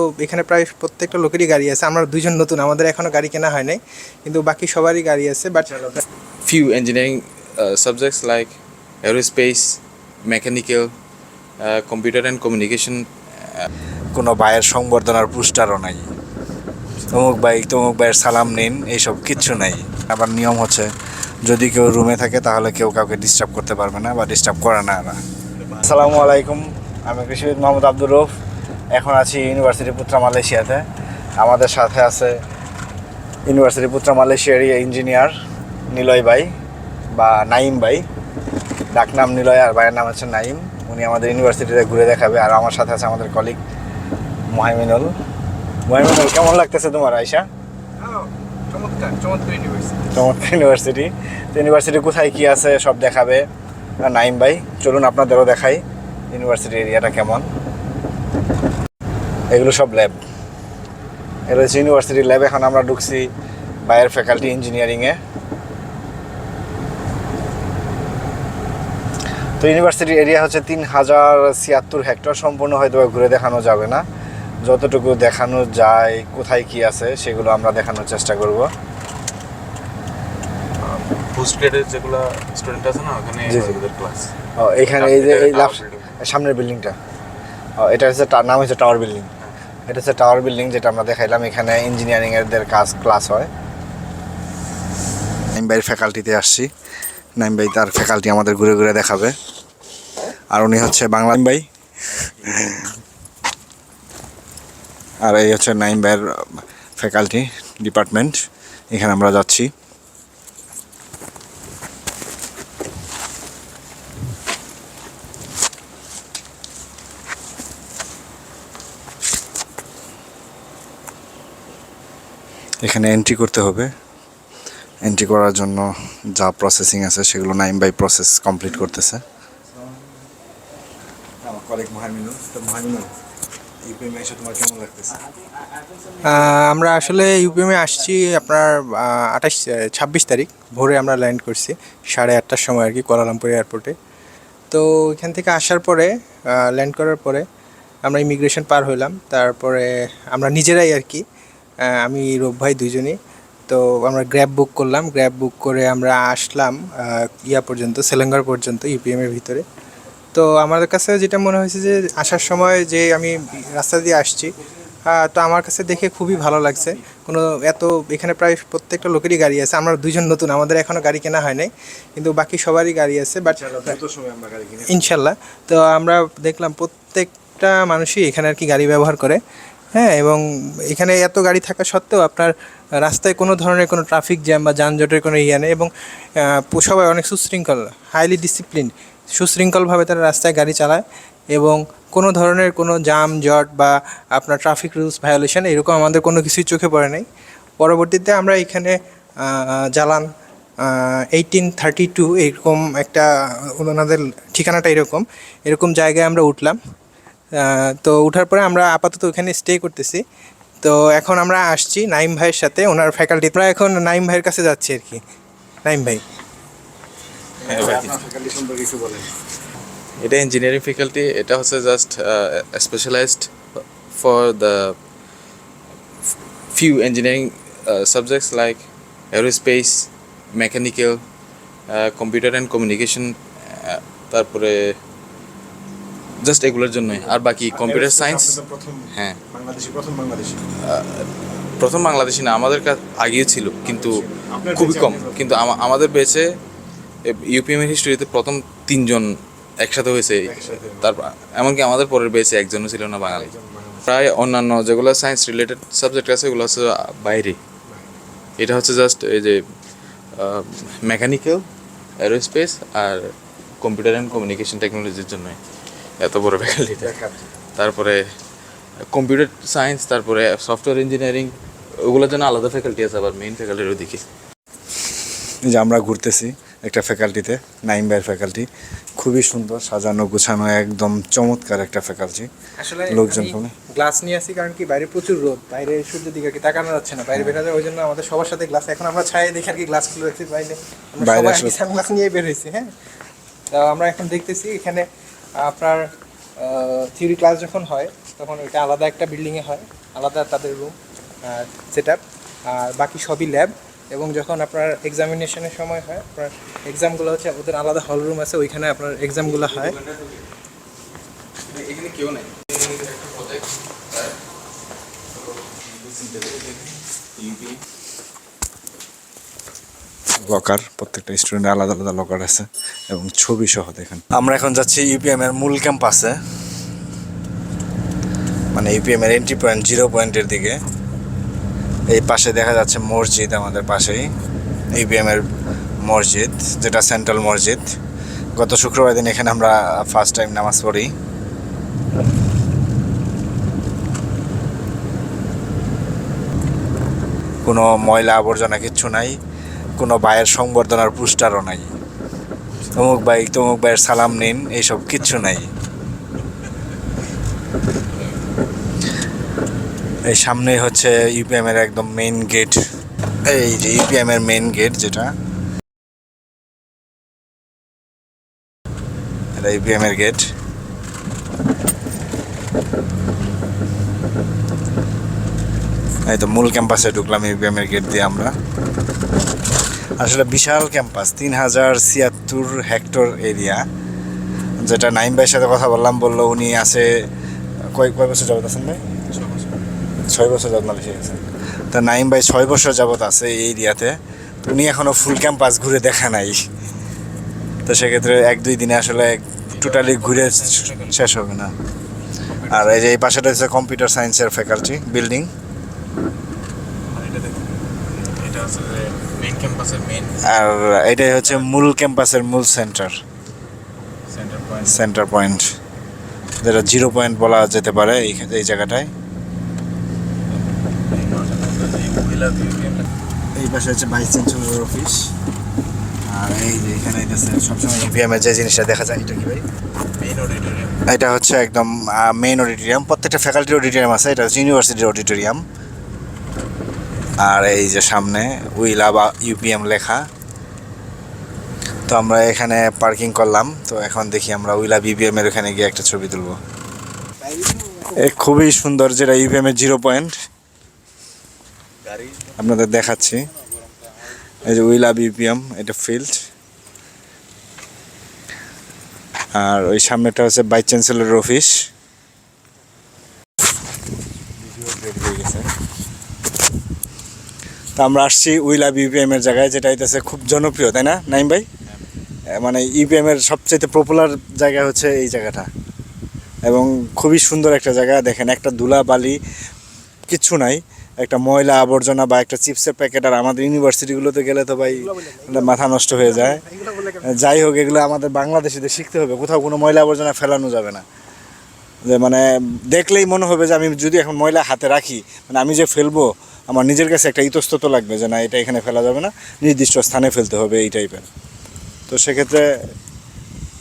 তো এখানে প্রায় প্রত্যেকটা লোকেরই গাড়ি আছে। আমরা দুজন নতুন আমাদের এখনও গাড়ি কেনা হয় নাই কিন্তু বাকি সবারই গাড়ি আছে but uh, subjects like aerospace, mechanical, uh, computer and communication. কোনো ভাইয়ের সংবর্ধনার পুস্টারও নাই। তমুক ভাই তমুক ভাইয়ের সালাম নিন এইসব কিচ্ছু নাই। আবার নিয়ম হচ্ছে যদি কেউ রুমে থাকে তাহলে কেউ কাউকে ডিস্টার্ব করতে পারবে না বা ডিস্টার্ব করে না এরা। আসসালামু আলাইকুম আমি কৃষিবিদ মোহাম্মদ আব্দুর রৌফ। এখন আছি ইউনিভার্সিটি পুত্রা মালয়েশিয়াতে। আমাদের সাথে আছে ইউনিভার্সিটি পুত্রা মালয়েশিয়ারই ইঞ্জিনিয়ার নিলয় ভাই বা নাইম ভাই। ডাকনাম নিলয় আর ভাইয়ের নাম হচ্ছে নাইম। উনি আমাদের ইউনিভার্সিটিতে ঘুরে দেখাবে আর আমার সাথে আছে আমাদের কলিগ মোহাইমিনুল মোহাইমিনুল কেমন লাগতেছে তোমার আয়সা চমৎকার চমৎকার ইউনিভার্সিটি চমৎকার ইউনিভার্সিটি তো ইউনিভার্সিটি কোথায় কি আছে সব দেখাবে। নাইম ভাই চলুন আপনাদেরও দেখাই ইউনিভার্সিটি এরিয়াটা কেমন। এগুলো সব ল্যাব এগুলো হচ্ছে ইউনিভার্সিটির ল্যাব এখন আমরা ঢুকছি বায়ের ফ্যাকাল্টি ইঞ্জিনিয়ারিংয়ে তো ইউনিভার্সিটির এরিয়া হচ্ছে তিন হাজার ছিয়াত্তর হেক্টর সম্পূর্ণ হয়তো ঘুরে দেখানো যাবে না। যতটুকু দেখানো যায় কোথায় কি আছে সেগুলো আমরা দেখানোর চেষ্টা করব। পোস্ট গ্রেডের যেগুলো স্টুডেন্ট আছে না ওখানে ক্লাস এখানে এই যে এই সামনের বিল্ডিংটা এটা হচ্ছে নাম হচ্ছে টাওয়ার বিল্ডিং এটা হচ্ছে টাওয়ার বিল্ডিং যেটা আমরা দেখাইলাম, এখানে ইঞ্জিনিয়ারিং এর কাজ ক্লাস হয়। নাইম ভাইয়ের ফ্যাকাল্টিতে আসছি। নাইম ভাই তার ফ্যাকাল্টি আমাদের ঘুরে ঘুরে দেখাবে। আর উনি হচ্ছে বাংলা ভাই। আর এই হচ্ছে নাইম ভাইয়ের ফ্যাকাল্টি ডিপার্টমেন্ট এখানে আমরা যাচ্ছি। এখানে এন্ট্রি করতে হবে। এন্ট্রি করার জন্য যা প্রসেসিং আছে সেগুলো নাইম বাই প্রসেস কমপ্লিট করতেছে। আমার কলিগ মহামিনুল তো মহামিনুল ইউপিএম এসে তোমার কেমন লাগতেছে? আমরা আসলে ইউপিএমে আসছি আপনার আঠাশ ছাব্বিশ তারিখ ভোরে আমরা ল্যান্ড করছি সাড়ে আটটার সময় আর কি কোয়ালালামপুর এয়ারপোর্টে তো এখান থেকে আসার পরে ল্যান্ড করার পরে আমরা ইমিগ্রেশন পার হইলাম তারপরে আমরা নিজেরাই আর কি আমি রূপ ভাই দুজনই তো আমরা গ্র্যাব বুক করলাম। গ্র্যাব বুক করে আমরা আসলাম ইয়া পর্যন্ত সেলেঙ্গার পর্যন্ত ইউপিএমের ভিতরে। তো আমাদের কাছে যেটা মনে হয়েছে যে আসার সময় যে আমি রাস্তা দিয়ে আসছি তো আমার কাছে দেখে খুবই ভালো লাগছে। কোনো এত এখানে প্রায় প্রত্যেকটা লোকেরই গাড়ি আছে। আমরা দুজন নতুন আমাদের এখনও গাড়ি কেনা হয় নাই। কিন্তু বাকি সবারই গাড়ি আছে বাট সময় আমরা গাড়ি কিনে ইনশাল্লাহ তো আমরা দেখলাম প্রত্যেকটা মানুষই এখানে আর কি গাড়ি ব্যবহার করে। হ্যাঁ এবং এখানে এত গাড়ি থাকা সত্ত্বেও আপনার রাস্তায় কোনো ধরনের কোনো ট্রাফিক জ্যাম বা যানজটের কোনো ইয়ে নেই এবং সবাই অনেক সুশৃঙ্খল হাইলি ডিসিপ্লিন সুশৃঙ্খলভাবে তারা রাস্তায় গাড়ি চালায় এবং কোনো ধরনের কোনো জাম জট বা আপনার ট্রাফিক রুলস ভায়োলেশন এরকম আমাদের কোনো কিছুই চোখে পড়ে নাই। পরবর্তীতে আমরা এখানে জ্বালান এইটিন থার্টি টু এরকম একটা ওনাদের ঠিকানাটা এরকম এরকম জায়গায় আমরা উঠলাম। তো উঠার পরে আমরা আপাতত ওখানে স্টে করতেছি। তো এখন আমরা আসছি নাইম ভাইয়ের সাথে ওনার ফ্যাকাল্টি প্রায় এখন নাইম ভাইয়ের কাছে যাচ্ছি আর কি। নাইম ভাই। বলেন। এটা ইঞ্জিনিয়ারিং ফ্যাকাল্টি এটা হচ্ছে just specialised for the few engineering subjects like mechanical, uh, computer and uh, তারপরে জাস্ট এগুলোর জন্যই। আর বাকি কম্পিউটার সায়েন্স হ্যাঁ। বাংলাদেশি প্রথম বাংলাদেশি। না আমাদের কাছে আগিয়ে ছিল কিন্তু খুবই কম। কিন্তু আমাদের বেচে ইউপিএম এর হিস্ট্রিতে প্রথম তিনজন একসাথে হয়েছে। তারপর এমনকি আমাদের পরের বেচে একজনও ছিল না বাঙালি। প্রায় অন্যান্য যেগুলো সায়েন্স রিলেটেড সাবজেক্ট আছে ওগুলো হচ্ছে বাইরে। এটা হচ্ছে জাস্ট এই যে মেকানিক্যাল অ্যারোস্পেস আর কম্পিউটার অ্যান্ড কমিউনিকেশন টেকনোলজির জন্য এত বড় ফ্যাকাল্টিটা তারপরে কম্পিউটার সায়েন্স তারপরে সফটওয়্যার ইঞ্জিনিয়ারিং ওগুলোর জন্য আলাদা ফ্যাকাল্টি আছে আবার মেইন ফ্যাকাল্টির ওদিকে যে আমরা ঘুরতেছি একটা ফ্যাকাল্টিতে নাইম ভাইয়ের ফ্যাকাল্টি খুবই সুন্দর সাজানো গুছানো একদম চমৎকার একটা ফ্যাকাল্টি আসলে লোকজন। গ্লাস নিয়ে আসি কারণ কি বাইরে প্রচুর রোদ বাইরে সূর্যের দিকে আর কি তাকানো যাচ্ছে না বাইরে বেরোতে ওই জন্য আমাদের সবার সাথে গ্লাস এখন আমরা ছায়া দেখে আর কি গ্লাস খুলে রাখছি বাইরে। আমরা বাইরে সানগ্লাস নিয়ে বের হয়েছি হ্যাঁ। তো আমরা এখন দেখতেছি এখানে আপনার থিওরি ক্লাস যখন হয় তখন ওইটা আলাদা একটা বিল্ডিংয়ে হয় আলাদা তাদের রুম সেট আর বাকি সবই ল্যাব এবং যখন আপনার এক্সামিনেশনের সময় হয় আপনার এক্সামগুলো হচ্ছে ওদের আলাদা হল রুম আছে ওইখানে আপনার এক্সামগুলো হয়। এখানে কেউ নাই। লকার প্রত্যেকটা স্টুডেন্টের আলাদা আলাদা লকার আছে এবং ছবি সহ দেখেন। আমরা এখন যাচ্ছি ইউপিএম এর মূল ক্যাম্পাসে মানে ইউপিএম এর এন্ট্রি পয়েন্ট জিরো পয়েন্টের দিকে। এই পাশে দেখা যাচ্ছে মসজিদ আমাদের পাশেই ইউপিএম এর মসজিদ, যেটা সেন্ট্রাল মসজিদ। গত শুক্রবার দিন এখানে আমরা ফার্স্ট টাইম নামাজ পড়ি। কোনো ময়লা আবর্জনা কিচ্ছু নাই। কোনো ভাইয়ের সংবর্ধনার পুস্টারও নাই। অমুক ভাই, তমুক ভাইয়ের সালাম নিন, এইসব কিচ্ছু নাই। এই সামনে হচ্ছে ইউপিএম এর একদম মেইন গেট এই যে ইউপিএম এর মেইন গেট যেটা। এটা ইউপিএম এর গেট এই তো মূল ক্যাম্পাসে ঢুকলাম ইউপিএম এর গেট দিয়ে আমরা। আসলে বিশাল ক্যাম্পাস, তিন হাজার ছিয়াত্তর হেক্টর এরিয়া, যেটা নাইম ভাইয়ের সাথে কথা বললাম, বলল উনি আছে, কয় কয় বছর যাবত আছেন ভাই? ছয় বছর যাবত। মালয়েশিয়া গেছেন। তা নাইম ভাই ছয় বছর যাবত আছে এই এরিয়াতে। তো উনি এখনও ফুল ক্যাম্পাস ঘুরে দেখা নাই। তো সেক্ষেত্রে এক দুই দিনে আসলে টোটালি ঘুরে শেষ হবে না। আর এই যে এই পাশেটা হচ্ছে কম্পিউটার সায়েন্সের ফ্যাকাল্টি বিল্ডিং হচ্ছে মেইন ক্যাম্পাসের মেইন আর এটাই হচ্ছে মূল ক্যাম্পাসের মূল centre centre point centre point যেটা জিরো পয়েন্ট বলা যেতে পারে এই এই জায়গাটায়। এই পাশে হচ্ছে ভাইস চ্যান্সেলর অফিস আর এই যে এখানে সবসময় ইভিএম এর যে জিনিসটা দেখা যায় এটা কি ভাই? মেইন অডিটোরিয়াম এটা হচ্ছে একদম মেইন অডিটোরিয়াম প্রত্যেকটা ফ্যাকাল্টির অডিটোরিয়াম আছে এটা হচ্ছে ইউনিভার্সিটির অডিটোরিয়াম আর এই যে সামনে উইলা বা ইউপিএম লেখা। তো আমরা এখানে পার্কিং করলাম। তো এখন দেখি আমরা উইলা বিবিএম এর ওখানে গিয়ে একটা ছবি তুলবো। খুবই সুন্দর যেটা ইউপিএম এর জিরো পয়েন্ট। আপনাদের দেখাচ্ছি। এই যে উইলা বিপিএম এটা ফিল্ড। আর ওই সামনেটা হচ্ছে ভাইস চ্যান্সেলরের অফিস। তো আমরা আসছি উইলা বিপিএম এর জায়গায়, যেটা হইতেছে খুব জনপ্রিয়, তাই না, নাইম ভাই? মানে ইপিএম এর সবচেয়ে পপুলার জায়গা হচ্ছে এই জায়গাটা। এবং খুবই সুন্দর একটা জায়গা, দেখেন একটা ধুলা বালি কিচ্ছু নাই, একটা ময়লা আবর্জনা বা একটা চিপসের প্যাকেট, আর আমাদের ইউনিভার্সিটিগুলোতে গেলে তো ভাই মাথা নষ্ট হয়ে যায়। যাই হোক, এগুলো আমাদের বাংলাদেশিদের শিখতে হবে, কোথাও কোনো ময়লা আবর্জনা ফেলানো যাবে না। যে মানে দেখলেই মনে হবে যে আমি যদি এখন ময়লা হাতে রাখি মানে আমি যে ফেলব আমার নিজের কাছে একটা ইতস্তত লাগবে যে না, এটা এখানে ফেলা যাবে না, নির্দিষ্ট স্থানে ফেলতে হবে এই টাইপের তো সেক্ষেত্রে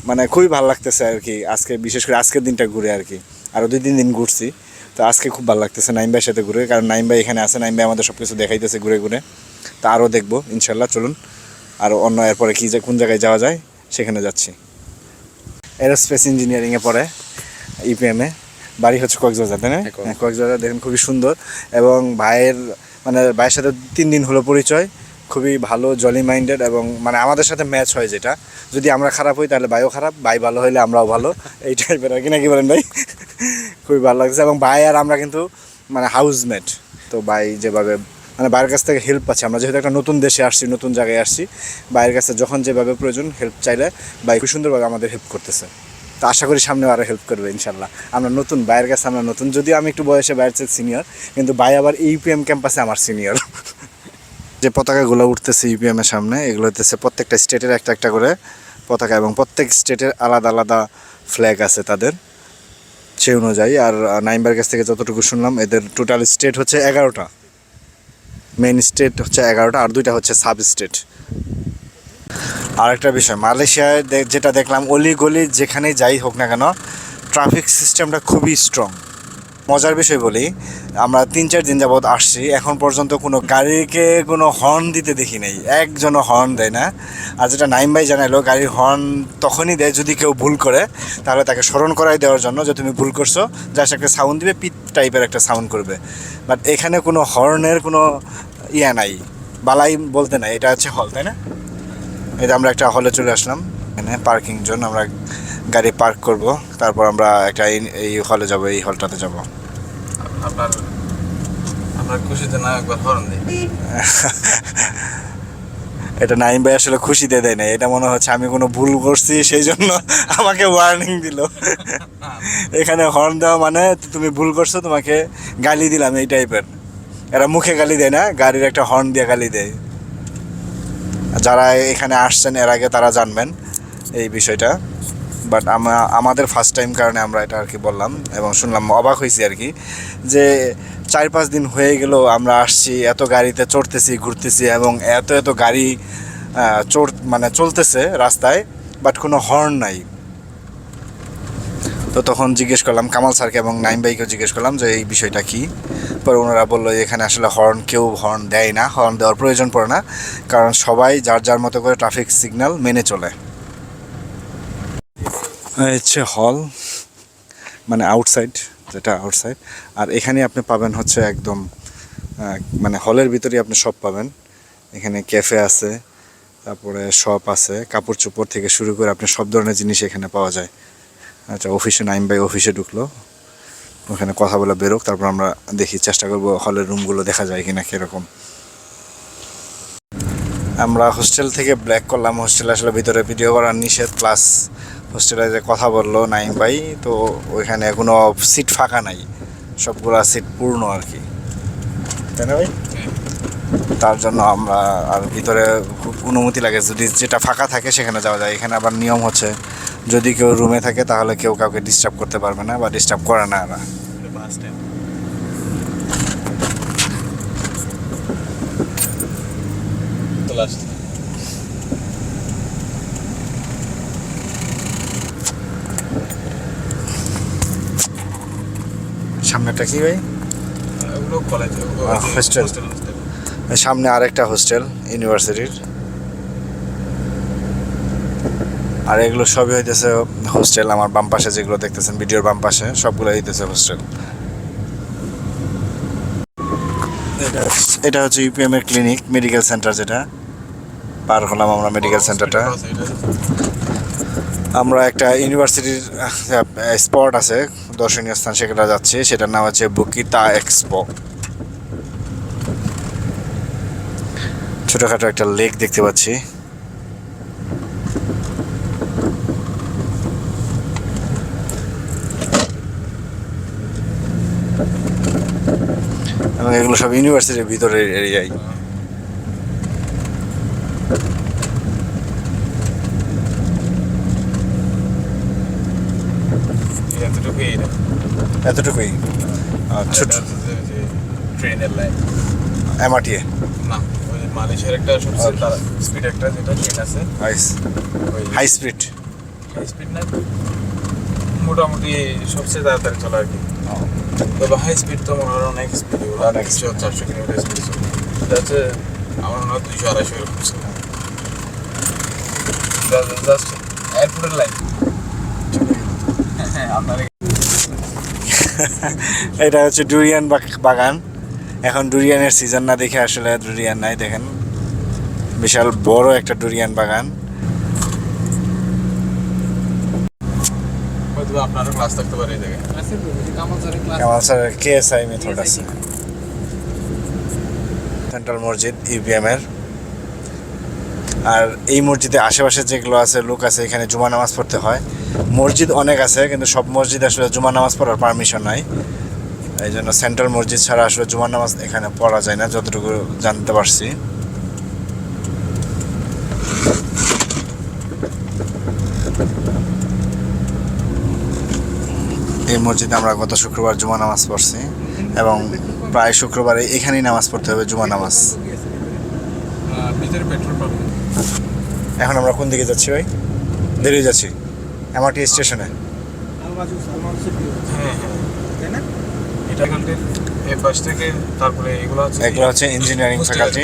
মানে খুবই ভালো লাগতেছে আর কি, আজকে বিশেষ করে আজকের দিনটা ঘুরে আর কি। আরও দুই, তিন দিন ঘুরছি, তো আজকে খুব ভালো লাগতেছে নাইম ভাইয়ের সাথে ঘুরে, কারণ নাইম ভাই এখানে আছে, নাইম ভাই আমাদের সব কিছু দেখাইতেছে ঘুরে ঘুরে। তা আরও দেখব, ইনশাল্লাহ, চলুন। আর অন্য এরপরে কী যে, কোন জায়গায় যাওয়া যায়, সেখানে যাচ্ছি। এরোস্পেস ইঞ্জিনিয়ারিংয়ে পড়ে ইপিএমে বাড়ি হচ্ছে কক্সবাজার তাই না? হ্যাঁ, কক্সবাজার। হ্যাঁ, কক্সবাজার দেখেন খুবই সুন্দর এবং ভাইয়ের মানে ভাইয়ের সাথে তিন দিন হলো পরিচয় খুবই ভালো জলি মাইন্ডেড এবং মানে আমাদের সাথে ম্যাচ হয় যেটা। যদি আমরা খারাপ হই তাহলে ভাইও খারাপ ভাই ভালো হইলে আমরাও ভালো এই টাইপের আর কি নাকি বলেন ভাই? খুবই ভালো লাগছে এবং ভাই আর আমরা কিন্তু মানে হাউসমেট তো ভাই যেভাবে মানে বাইরের কাছ থেকে হেল্প পাচ্ছি। আমরা যেহেতু একটা নতুন দেশে আসছি নতুন জায়গায় আসছি বাইরের কাছে যখন যেভাবে প্রয়োজন হেল্প চাইলে ভাই খুব সুন্দরভাবে আমাদের হেল্প করতেছে। তো আশা করি সামনে আরও হেল্প করবে ইনশাল্লাহ আমরা নতুন বাইরের কাছে, আমরা নতুন, যদিও আমি একটু বয়সে বাইরের সিনিয়র কিন্তু ভাই আবার ইউপিএম ক্যাম্পাসে আমার সিনিয়র যে পতাকাগুলো উঠতেছে ইউপিএমের সামনে, এগুলো হতেছে প্রত্যেকটা স্টেটের একটা একটা করে পতাকা এবং প্রত্যেক স্টেটের আলাদা আলাদা ফ্ল্যাগ আছে তাদের। সেই অনুযায়ী, আর নাইমবার কাছ থেকে যতটুকু শুনলাম, এদের টোটাল স্টেট হচ্ছে এগারোটা। মেন স্টেট হচ্ছে এগারোটা, আর দুইটা হচ্ছে সাব স্টেট আরেকটা বিষয়, মালয়েশিয়ায় যেটা দেখলাম, অলি গলি যেখানেই যাই হোক না কেন, ট্রাফিক সিস্টেমটা খুবই স্ট্রং মজার বিষয় বলি, আমরা তিন চার দিন যাবৎ আসছি, এখন পর্যন্ত কোনো গাড়িকে কোনো হর্ন দিতে দেখি নাই, একজনও হর্ন দেয় না। আর যেটা নাইম ভাই জানাইলো, গাড়ির হর্ন তখনই দেয় যদি কেউ ভুল করে, তাহলে তাকে স্মরণ করাই দেওয়ার জন্য যে তুমি ভুল করছ জাস্ট একটা সাউন্ড দিবে পিট টাইপের একটা সাউন্ড করবে। বাট এখানে কোনো হর্নের কোনো ইয়া নাই, বালাই বলতে নাই, এটা হচ্ছে হল তাই না? এটা আমরা একটা হলে চলে আসলাম। এখানে পার্কিং জোন আমরা গাড়ি পার্ক করব। তারপর আমরা একটা এই- হলে যাব এই হলটাতে যাব। আপনার আপনার খুশিতে না একবার হরণ দিই? এটা নাইম ভাই আসলে খুশিতে দেয় না এটা মনে হচ্ছে আমি কোনো ভুল করছি সেই জন্য আমাকে ওয়ার্নিং দিল। এখানে হর্ন দেওয়া মানে তুমি ভুল করছ তোমাকে গালি দিলাম এই টাইপের এরা মুখে গালি দেয় না গাড়ির একটা হর্ন দিয়ে গালি দেয়। যারা এখানে আসছেন, এর আগে তারা জানবেন এই বিষয়টা। বাট আমাদের ফার্স্ট টাইম কারণে আমরা এটা আর কি বললাম এবং শুনলাম, অবাক হয়েছি আর কি যে চার পাঁচ দিন হয়ে গেল, আমরা আসছি, এত গাড়িতে চড়তেছি, ঘুরতেছি এবং এত এত গাড়ি চড় মানে চলতেছে রাস্তায় বাট কোনো হর্ন নাই। তো তখন জিজ্ঞেস করলাম, কামাল স্যারকে এবং নাইম ভাইকেও জিজ্ঞেস করলাম যে এই বিষয়টা কি? পরে ওনারা বলল, এখানে আসলে হর্ন কেউ হর্ন দেয় না হর্ন দেওয়ার প্রয়োজন পড়ে না, কারণ সবাই যার যার মতো করে ট্রাফিক সিগন্যাল মেনে চলে। হচ্ছে হল মানে আউটসাইড যেটা আউটসাইড আর এখানে আপনি পাবেন হচ্ছে একদম মানে হলের ভিতরেই আপনি সব পাবেন। এখানে ক্যাফে আছে, তারপরে শপ আছে, কাপড় চোপড় থেকে শুরু করে আপনি সব ধরনের জিনিস এখানে পাওয়া যায়। আচ্ছা অফিসে নাইম ভাই অফিসে ঢুকলো। ওখানে কথা বলে বেরোক, তারপর আমরা দেখি, চেষ্টা করব হলের রুমগুলো দেখা যায় কিনা কীরকম। আমরা হোস্টেল থেকে ব্ল্যাক করলাম হোস্টেলে আসলে ভিতরে ভিডিও করার নিষেধ প্লাস হোস্টেলে যে কথা বলল নাইম ভাই তো ওইখানে কোনো সিট ফাঁকা নাই। সবগুলা সিট পূর্ণ আর কি। তাই ভাই? তার জন্য আমরা আর ভিতরে খুব অনুমতি লাগে, যদি যেটা ফাঁকা থাকে সেখানে যাওয়া যায়। এখানে আবার নিয়ম হচ্ছে যদি কেউ রুমে থাকে তাহলে কেউ কাউকে ডিস্টার্ব করতে পারবে না বা ডিস্টার্ব করে না এরা। সামনেটা কি ভাই. সামনে আরেকটা হোস্টেল ইউনিভার্সিটির আর এগুলো সবই হইতেছে হোস্টেল আমার বাম পাশে যেগুলো দেখতেছেন, ভিডিওর বাম পাশে সবগুলো হইতেছে হোস্টেল এটা হচ্ছে ইউপিএম এর ক্লিনিক মেডিকেল সেন্টার যেটা। পার হলাম আমরা মেডিকেল সেন্টারটা আমরা একটা ইউনিভার্সিটির স্পট আছে, দর্শনীয় স্থান সেখানে যাচ্ছি। সেটার নাম হচ্ছে বুকিতা এক্সপো ছোটোখাটো একটা লেক দেখতে পাচ্ছি। এবং এগুলো সব ইউনিভার্সিটির ভিতরের এরিয়ায় এতটুকুই এতটুকুই। ছোট ট্রেনের লাইন এমআরটিএ না মালয়েশিয়ার একটা সবচেয়ে স্পিড একটা যেটা ট্রেন আছে। ওই হাই স্পিড হাই স্পিড না মোটামুটি সবচেয়ে তাড়াতাড়ি চলে আর কি। তবে হাই স্পিড তো অনেক স্পিড অনেক চারশো কিলোমিটার স্পিড এটা হচ্ছে আমার মনে হয় দুইশো আড়াইশো এরকম ছিল জাস্ট এয়ারপোর্টের লাইন এটা হচ্ছে ডুরিয়ান বাগান। এখন ডুরিয়ানের সিজন না দেখে আসলে ডুরিয়ান নাই দেখেন। বিশাল বড় একটা ডুরিয়ান বাগান। হয়তো বা আপনারও ক্লাস থাকতে পারে এই জায়গায়। কেএসআই মেথড আছে। সেন্ট্রাল মসজিদ ইউপিএম এর। আর এই মসজিদে আশেপাশে যেগুলো আছে লোক আছে এখানে জুমা নামাজ পড়তে হয়। মসজিদ অনেক আছে কিন্তু সব মসজিদ আসলে জুমা নামাজ পড়ার পারমিশন নাই। এই জন্য সেন্ট্রাল মসজিদ ছাড়া আসলে জুমা নামাজ এখানে পড়া যায় না যতটুকু জানতে পারছি। এই মসজিদে আমরা গত শুক্রবার জুমা নামাজ পড়ছি এবং প্রায় শুক্রবারে এখানেই নামাজ পড়তে হবে জুমা নামাজ। পেট্রোল এখন আমরা কোন দিকে যাচ্ছি ভাই? দেরি যাচ্ছি। এমআরটি স্টেশনে। হ্যাঁ হ্যাঁ। এটা এই পাশ থেকে তারপরে এগুলো হচ্ছে ইঞ্জিনিয়ারিং ফ্যাকাল্টি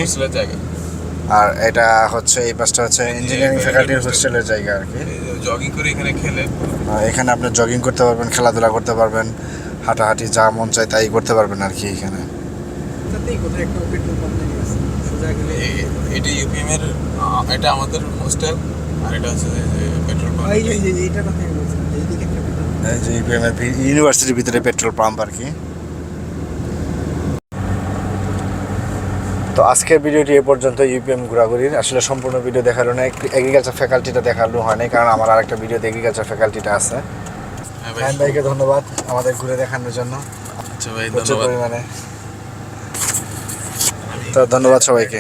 আর এটা হচ্ছে এই পাশটা হচ্ছে ইঞ্জিনিয়ারিং ফ্যাকাল্টির হোস্টেলের জায়গা আর কি। জগিং করে এখানে খেলে? এখানে আপনি জগিং করতে পারবেন খেলাধুলা করতে পারবেন হাঁটাহাঁটি যা মন চায় তাই করতে পারবেন আর কি এখানে। এটা ইউপিএম এর এটা আমাদের হোস্টেল আর এটা হচ্ছে পেট্রোল পাম্প এই যে এই ইউপিএম এর ইউনিভার্সিটির ভিতরে পেট্রোল পাম্প আর কি। তো আজকের ভিডিওটি এ পর্যন্ত ইউপিএম ঘোরাঘুরির। আসলে সম্পূর্ণ ভিডিও দেখাল না এগ্রিকালচার ফ্যাকাল্টিটা দেখাল হয় নাই কারণ আমার আরেকটা ভিডিওতে এগ্রিকালচার ফ্যাকাল্টিটা আছে। হ্যাঁ ভাইকে ধন্যবাদ আমাদের ঘুরে দেখানোর জন্য। আচ্ছা ভাই প্রচুর ধন্যবাদ। পরিমাণে। তো ধন্যবাদ সবাইকে।